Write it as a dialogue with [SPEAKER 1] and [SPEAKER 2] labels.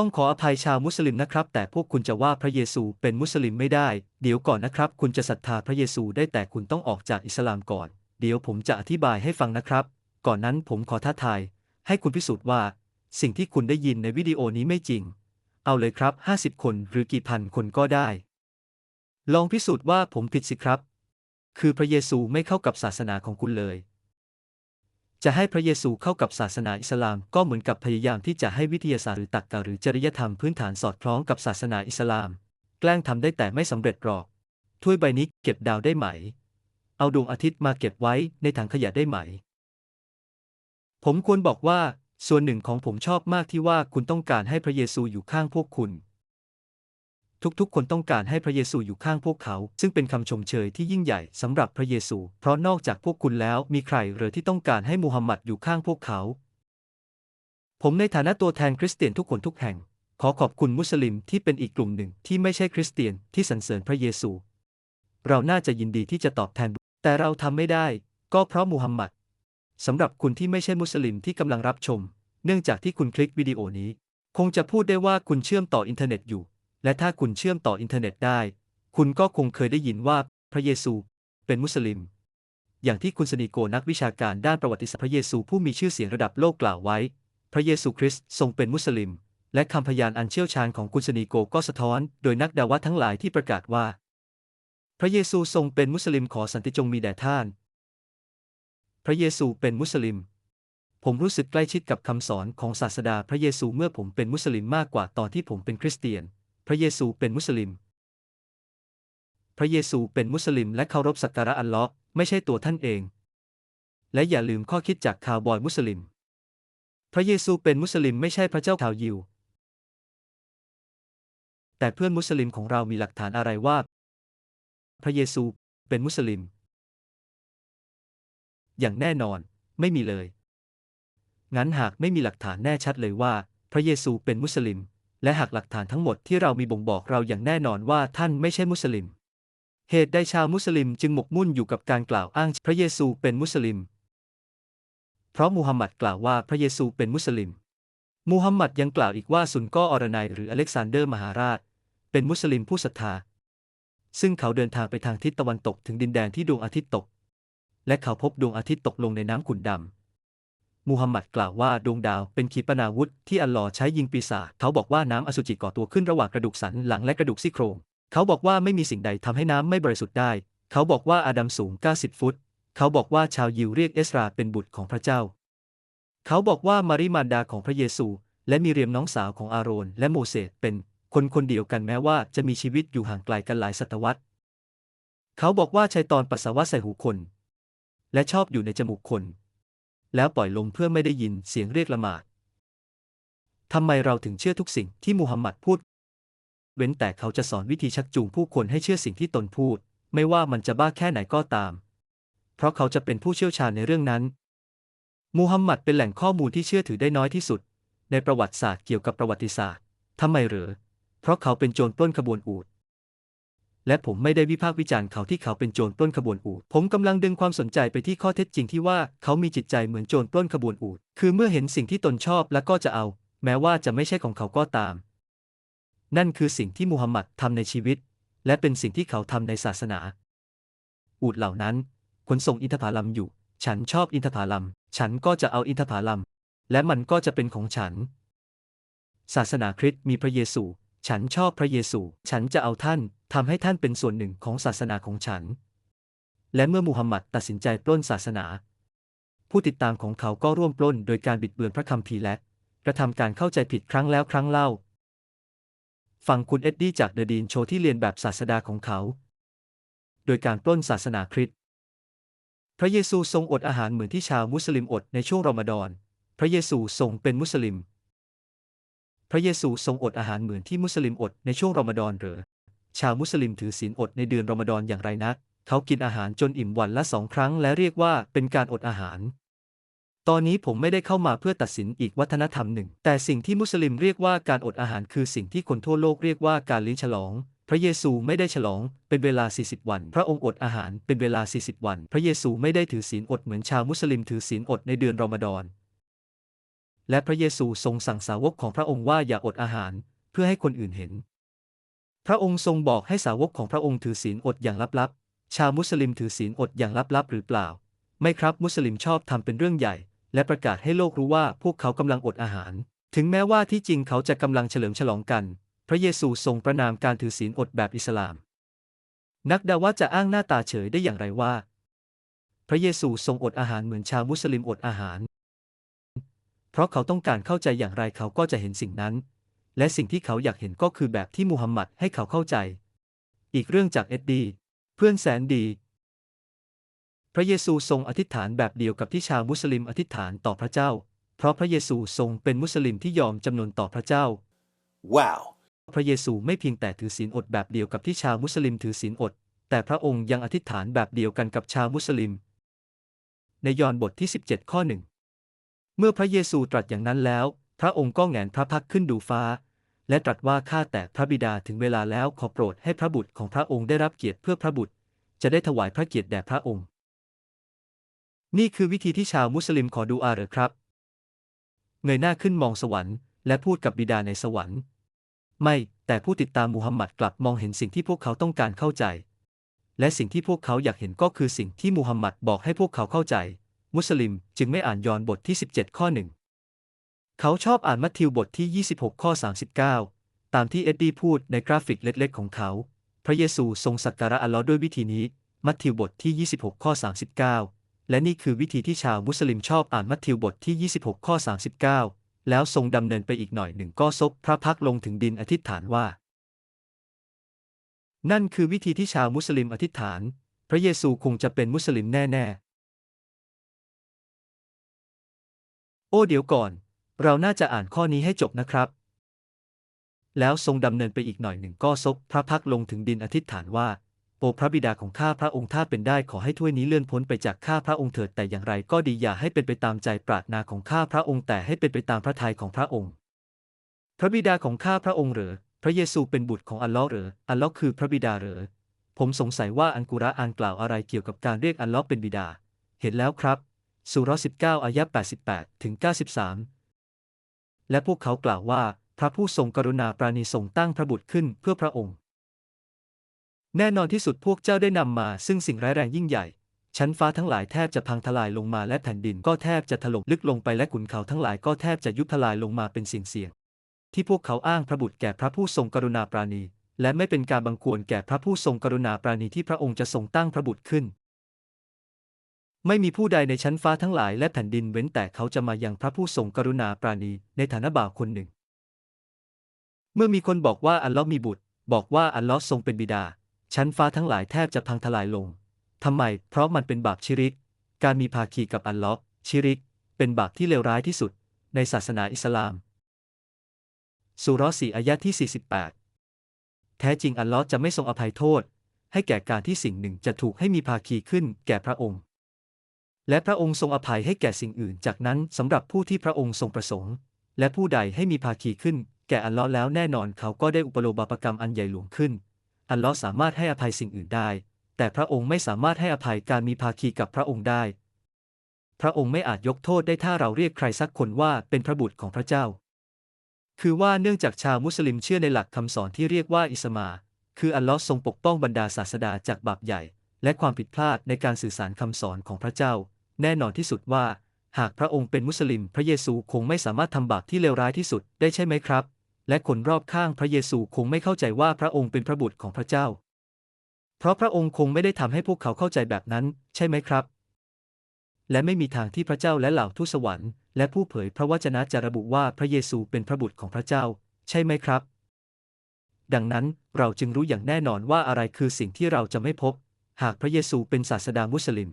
[SPEAKER 1] ต้องขออภัยชาวมุสลิมนะครับ แต่พวกคุณจะว่าพระเยซูเป็นมุสลิมไม่ได้ เดี๋ยวก่อนนะครับ คุณจะศรัทธาพระเยซูได้แต่คุณต้องออกจากอิสลามก่อน เดี๋ยวผมจะอธิบายให้ฟังนะครับ ก่อนนั้นผมขอท้าทาย ให้คุณพิสูจน์ว่า สิ่งที่คุณได้ยินในวิดีโอนี้ไม่จริง เอาเลยครับ 50 คนหรือกี่พันคนก็ได้ ลองพิสูจน์ว่าผมผิดสิครับ คือพระเยซูไม่เข้ากับศาสนาของคุณเลย จะให้พระเยซูเข้ากับศาสนาอิสลามก็เหมือนกับพยายามที่จะให้วิทยาศาสตร์หรือตรรกะหรือจริยธรรมพื้นฐานสอดคล้องกับศาสนาอิสลาม แกล้งทำได้แต่ไม่สำเร็จหรอก ถ้วยใบนี้เก็บดาวได้ไหม เอาดวงอาทิตย์มาเก็บไว้ในถังขยะได้ไหม ผมควรบอกว่า ส่วนหนึ่งของผมชอบมากที่ว่าคุณต้องการให้พระเยซูอยู่ข้างพวกคุณ ทุกๆ คนต้องการให้พระเยซูอยู่ข้างพวกเขา ซึ่งเป็นคำชมเชยที่ยิ่งใหญ่สำหรับพระเยซู เพราะนอกจากพวกคุณแล้วมีใครหรือที่ต้องการให้มูฮัมหมัดอยู่ข้างพวกเขา ผมในฐานะตัวแทนคริสเตียนทุกคนทุกแห่ง ขอขอบคุณมุสลิมที่เป็นอีกกลุ่มหนึ่งที่ไม่ใช่คริสเตียนที่สรรเสริญพระเยซู เราน่าจะยินดีที่จะตอบแทน แต่เราทำไม่ได้ ก็เพราะมูฮัมหมัดสำหรับคุณที่ไม่ใช่มุสลิมที่กำลังรับชม เนื่องจากที่คุณคลิกวิดีโอนี้ คงจะพูดได้ว่าคุณเชื่อมต่ออินเทอร์เน็ตอยู่ และถ้าคุณเชื่อมต่ออินเทอร์เน็ตได้ คุณก็คงเคยได้ยินว่าพระเยซู เป็นมุสลิม อย่างที่คุณสนีโกนักวิชาการด้านประวัติศาสตร์พระเยซูผู้มีชื่อเสียงระดับโลกกล่าวไว้ พระเยซูคริสต์ทรงเป็นมุสลิม และคำพยานอันเชี่ยวชาญของคุณสนีโกก็สะท้อน โดยนักดาวัตทั้งหลายที่ประกาศว่า พระเยซูทรงเป็นมุสลิมขอสันติจงมีแด่ท่าน พระเยซูเป็นมุสลิมผมรู้สึกใกล้ชิดกับคำสอนของศาสดาพระเยซูเมื่อผมเป็นมุสลิมมากกว่าตอนที่ผมเป็นคริสเตียน พระเยซูเป็นมุสลิม พระเยซูเป็นมุสลิมและเคารพสักการะอัลลอฮ์ไม่ใช่ตัวท่านเอง และอย่าลืมข้อคิดจากคาวบอยมุสลิม พระเยซูเป็นมุสลิมไม่ใช่พระเจ้าชาวยิว แต่เพื่อนมุสลิมของเรามีหลักฐานอะไรว่า พระเยซูเป็นมุสลิม อย่างแน่นอนไม่มีเลย งั้นหากไม่มีหลักฐานแน่ชัดเลยว่า พระเยซูเป็นมุสลิม และหากหลักฐานทั้งหมดที่เรามีบ่งบอกเราอย่างแน่นอนว่าท่านไม่ใช่มุสลิม เหตุใดชาวมุสลิมจึงหมกมุ่นอยู่กับการกล่าวอ้างพระเยซูเป็นมุสลิม เพราะมูฮัมหมัดกล่าวว่าพระเยซูเป็นมุสลิม มูฮัมหมัดยังกล่าวอีกว่าซุนก็อรนัยหรืออเล็กซานเดอร์มหาราช เป็นมุสลิมผู้ศรัทธา ซึ่งเขาเดินทางไปทางทิศตะวันตกถึงดินแดนที่ดวงอาทิตย์ตก และเขาพบดวงอาทิตย์ตกลงในน้ำขุ่นดำ มูฮัมหมัดกล่าวว่าดวงดาวเป็นขีปนาวุธที่อัลลอฮ์ใช้ยิงปีศาจเขาบอกว่าน้ำอสุจิก่อตัวขึ้นระหว่างกระดูกสันหลังและกระดูกซี่โครง เขาบอกว่าไม่มีสิ่งใดทำให้น้ำไม่บริสุทธิ์ได้ เขาบอกว่าอาดัมสูง 90 ฟุต เขาบอกว่าชาวยิวเรียกเอสราเป็นบุตรของพระเจ้า เขาบอกว่ามาริมารดาของพระเยซู และมีเรียมน้องสาวของอาโรนและโมเสสเป็นคนคนเดียวกันแม้ว่าจะมีชีวิตอยู่ห่างไกลกันหลายศตวรรษ เขาบอกว่าชัยตอนปัสสาวะใส่หูคน และชอบอยู่ในจมูกคน แล้วปล่อยลมเพื่อไม่ได้ยินเสียงเรียกละหมาดทำไมเราถึงเชื่อทุกสิ่งที่มูฮัมหมัดพูด เว้นแต่เขาจะสอนวิธีชักจูงผู้คนให้เชื่อสิ่งที่ตนพูด ไม่ว่ามันจะบ้าแค่ไหนก็ตาม เพราะเขาจะเป็นผู้เชี่ยวชาญในเรื่องนั้น มูฮัมหมัดเป็นแหล่งข้อมูลที่เชื่อถือได้น้อยที่สุด ในประวัติศาสตร์เกี่ยวกับประวัติศาสตร์ทำไมเหรอ เพราะเขาเป็นโจรปล้นขบวนอูฐ และผมไม่ได้วิพากษ์วิจารณ์เขาที่เขาเป็นโจรปล้นขบวนอูฐผมกำลังดึงความสนใจไปที่ข้อเท็จจริงที่ว่าเขามีจิตใจเหมือนโจรปล้นขบวนอูฐคือเมื่อเห็นสิ่งที่ตนชอบแล้วก็จะเอา แม้ว่าจะไม่ใช่ของเขาก็ตาม นั่นคือสิ่งที่มูฮัมหมัดทำในชีวิต และเป็นสิ่งที่เขาทำในศาสนา อูฐเหล่านั้นขนส่งอินทผลัมอยู่ ฉันชอบอินทผลัม ฉันก็จะเอาอินทผลัม และมันก็จะเป็นของฉัน ศาสนาคริสต์มีพระเยซู ฉันชอบพระเยซู ฉันจะเอาท่าน ทำให้ท่านเป็นส่วนหนึ่งของศาสนาของฉัน และเมื่อมูฮัมหมัดตัดสินใจปล้นศาสนา ผู้ติดตามของเขาก็ร่วมปล้นโดยการบิดเบือนพระคัมภีร์และกระทำการเข้าใจผิดครั้งแล้วครั้งเล่า ฟังคุณเอ็ดดี้จากเดอะดีนโชว์ที่เรียนแบบศาสดาของเขา โดยการปล้นศาสนาคริสต์ พระเยซูทรงอดอาหารเหมือนที่ชาวมุสลิมอดในช่วงรอมฎอน พระเยซูทรงเป็นมุสลิม พระเยซูทรงอดอาหารเหมือนที่มุสลิมอดในช่วงรอมฎอนหรือ ชาวมุสลิมถือศีลอดในเดือนรอมฎอนอย่างไรนะเขากินอาหารจนอิ่มวันละสองครั้งและเรียกว่าเป็นการอดอาหาร ตอนนี้ผมไม่ได้เข้ามาเพื่อตัดสินอีกวัฒนธรรมหนึ่ง แต่สิ่งที่มุสลิมเรียกว่าการอดอาหารคือสิ่งที่คนทั่วโลกเรียกว่าการลี้ยงฉลอง พระเยซูไม่ได้ฉลองเป็นเวลา 40 วัน พระองค์อดอาหารเป็นเวลา 40 วัน พระเยซูไม่ได้ถือศีลอดเหมือนชาวมุสลิมถือศีลอดในเดือนรอมฎอน และพระเยซูทรงสั่งสาวกของพระองค์ว่าอย่าอดอาหาร เพื่อให้คนอื่นเห็น พระองค์ทรงบอกให้สาวกของพระองค์ถือศีลอดอย่างลับๆ ชาวมุสลิมถือศีลอดอย่างลับๆ หรือเปล่า ไม่ครับมุสลิมชอบทำเป็นเรื่องใหญ่ และประกาศให้โลกรู้ว่าพวกเขากำลังอดอาหาร ถึงแม้ว่าที่จริงเขาจะกำลังเฉลิมฉลองกัน พระเยซูทรงประนามการถือศีลอดแบบอิสลาม นักดาว่าจะอ้างหน้าตาเฉยได้อย่างไรว่า พระเยซูทรงอดอาหารเหมือนชาวมุสลิมอดอาหาร เพราะเขาต้องการเข้าใจอย่างไรเขาก็จะเห็นสิ่งนั้น และสิ่งที่เขาอยากเห็นก็คือแบบที่มูฮัมหมัดให้เขาเข้าใจ อีกเรื่องจากเอ็ดดี เพื่อนแสนดี พระเยซูทรงอธิษฐานแบบเดียวกับที่ชาวมุสลิมอธิษฐานต่อพระเจ้า เพราะพระเยซูทรงเป็นมุสลิมที่ยอมจำนนต่อพระเจ้า
[SPEAKER 2] Wow.
[SPEAKER 1] พระเยซูไม่เพียงแต่ถือศีลอดแบบเดียวกับที่ชาวมุสลิมถือศีลอด แต่พระองค์ยังอธิษฐานแบบเดียวกันกับชาวมุสลิม ในยอห์นบทที่ 17 ข้อหนึ่งเมื่อพระเยซูตรัสอย่างนั้นแล้ว พระองค์ก็แหงนพระพักตร์ขึ้นดูฟ้า และตรัสว่าข้าแต่พระบิดาถึงเวลาแล้วขอโปรดให้พระบุตรของพระองค์ได้รับเกียรติเพื่อพระบุตร จะได้ถวายพระเกียรติแด่พระองค์ นี่คือวิธีที่ชาวมุสลิมขอดูอาหรือครับ เงยหน้าขึ้นมองสวรรค์และพูดกับบิดาในสวรรค์ ไม่ แต่ผู้ติดตามมูฮัมหมัดกลับมองเห็นสิ่งที่พวกเขาต้องการเข้าใจ และสิ่งที่พวกเขาอยากเห็นก็คือสิ่งที่มูฮัมหมัดบอกให้พวกเขาเข้าใจ มุสลิมจึงไม่อ่านยอนบทที่ 17 ข้อหนึ่ง เขาชอบอ่านมัทธิวบทที่ 26 ข้อ 39 ตามที่เอ็ดดี้พูดในกราฟิกเล็กๆ ของเขา พระเยซูทรงสักการะอัลลอฮ์ด้วยวิธีนี้ มัทธิวบทที่ 26 ข้อ 39 และนี่คือวิธีที่ชาวมุสลิมชอบอ่านมัทธิวบทที่ 26 ข้อ 39 แล้วทรงดำเนินไปอีกหน่อยหนึ่งก็ซบพระพักลงถึงดินอธิษฐานว่า นั่นคือวิธีที่ชาวมุสลิมอธิษฐาน พระเยซูคงจะเป็นมุสลิมแน่ ๆ โอ้เดี๋ยวก่อน เราน่าจะอ่านข้อนี้ให้จบนะครับ แล้วทรงดำเนินไปอีกหน่อยหนึ่งก็ซบพระพักลงถึงดินอธิษฐานว่า โอพระบิดาของข้าพระองค์ถ้าเป็นได้ขอให้ถ้วยนี้เลื่อนพ้นไปจากข้าพระองค์เถิดแต่อย่างไรก็ดีอย่าให้เป็นไปตามใจปรารถนาของข้าพระองค์แต่ให้เป็นไปตามพระทัยของพระองค์ พระบิดาของข้าพระองค์เหรอพระเยซูเป็นบุตรของอัลลอฮ์เหรออัลลอฮ์คือพระบิดาเหรอผมสงสัยว่าอันกุรอานกล่าวอะไรเกี่ยวกับการเรียกอัลลอฮ์เป็นบิดา เห็นแล้วครับสุรสิบเก้าอายะ88ถึง93 และพวกเขากล่าวว่า พระผู้ทรงกรุณาปราณีทรงตั้งพระบุตรขึ้นเพื่อพระองค์ แน่นอนที่สุดพวกเจ้าได้นำมาซึ่งสิ่งร้ายแรงยิ่งใหญ่ ชั้นฟ้าทั้งหลายแทบจะพังทลายลงมาและแผ่นดินก็แทบจะถล่มลึกลงไปและขุนเขาทั้งหลายก็แทบจะยุบทลายลงมาเป็นเสียงเสียงที่พวกเขาอ้างพระบุตรแก่พระผู้ทรงกรุณาปราณี และไม่เป็นการบังควรแก่พระผู้ทรงกรุณาปราณีที่พระองค์จะทรงตั้งพระบุตรขึ้น ไม่มีผู้ใดในชั้นฟ้าทั้งหลายและแผ่นดินเว้นแต่เขาจะมายังพระผู้ทรงกรุณาปราณีในฐานะบ่าวคนหนึ่ง เมื่อมีคนบอกว่าอัลลอฮ์มีบุตร บอกว่าอัลลอฮ์ทรงเป็นบิดา ชั้นฟ้าทั้งหลายแทบจะพังทลายลงทำไม เพราะมันเป็นบาปชิริก การมีภาคีกับอัลลอฮ์ชิริก เป็นบาปที่เลวร้ายที่สุด ในศาสนาอิสลามสุรสีอายะที่ 48 แท้จริงอัลลอฮ์จะไม่ทรงอภัยโทษ ให้แก่การที่สิ่งหนึ่งจะถูกให้มีภาคีขึ้นแก่พระองค์ และพระองค์ทรงอภัยให้แก่สิ่งอื่น จากนั้นสำหรับผู้ที่พระองค์ทรงประสงค์ และผู้ใดให้มีภาคีขึ้น แก่อัลลอฮ์แล้วแน่นอนเขาก็ได้อุปโลบาปกรรมอันใหญ่หลวงขึ้น อัลลอฮ์สามารถให้อภัยสิ่งอื่นได้ แต่พระองค์ไม่สามารถให้อภัยการมีภาคีกับพระองค์ได้ พระองค์ไม่อาจยกโทษได้ถ้าเราเรียกใครสักคนว่าเป็นพระบุตรของพระเจ้า คือว่าเนื่องจากชาวมุสลิมเชื่อในหลักคำสอนที่เรียกว่าอิสมา คืออัลลอฮ์ทรงปกป้องบรรดาศาสดาจากบาปใหญ่ และความผิดพลาดในการสื่อสารคำสอนของพระเจ้า แน่นอนที่สุดว่า หากพระองค์เป็นมุสลิม พระเยซูคงไม่สามารถทำบาปที่เลวร้ายที่สุดได้ใช่ไหมครับ และคนรอบข้างพระเยซูคงไม่เข้าใจว่าพระองค์เป็นพระบุตรของพระเจ้า เพราะพระองค์คงไม่ได้ทำให้พวกเขาเข้าใจแบบนั้น ใช่ไหมครับ และไม่มีทางที่พระเจ้าและเหล่าทูตสวรรค์และผู้เผยพระวจนะจะระบุว่าพระเยซูเป็นพระบุตรของพระเจ้า ใช่ไหมครับ ดังนั้นเราจึงรู้อย่างแน่นอนว่าอะไรคือสิ่งที่เราจะไม่พบ หากพระเยซูเป็นศาสดามุสลิม